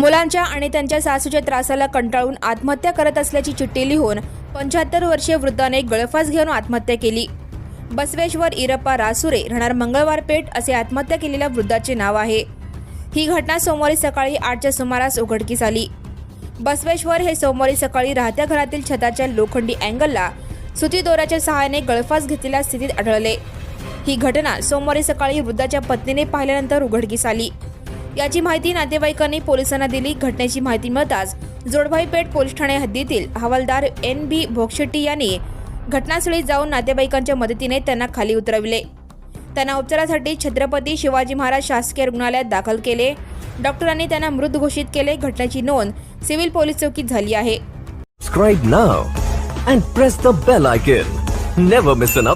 मुलांच्या आणि त्यांच्या सासूच्या त्रासाला कंटाळून आत्महत्या करत असल्याची चिठ्ठी लिहून पंच्याहत्तर वर्षीय वृद्धाने गळफास घेऊन आत्महत्या केली. बसवेश्वर इरप्पा रासुरे राहणार मंगळवार पेठ असे आत्महत्या केलेल्या वृद्धाचे नाव आहे. ही घटना सोमवारी सकाळी आठच्या सुमारास उघडकीस आली. बसवेश्वर हे सोमवारी सकाळी राहत्या घरातील छताच्या लोखंडी अँगलला सुती दोऱ्याच्या सहाय्याने गळफास घेतलेल्या स्थितीत आढळले. ही घटना सोमवारी सकाळी वृद्धाच्या पत्नीने पाहिल्यानंतर उघडकीस आली. याची माहिती नातेवाईकांनी पोलिसांना दिली घटनेची माहिती मिळताच जोडभाई पेठ पोलीस ठाणे हद्दीतील हवालदार एन बी भोगशेट्टी यांनी घटनास्थळी जाऊन नातेवाईकांच्या मदतीने त्यांना खाली उतरविले त्यांना उपचारासाठी छत्रपती शिवाजी महाराज शासकीय रुग्णालयात दाखल केले डॉक्टरांनी त्यांना मृत घोषित केले घटनेची नोंद सिव्हिल पोलीस चौकीत झाली आहे Subscribe now and press the bell icon. Never miss.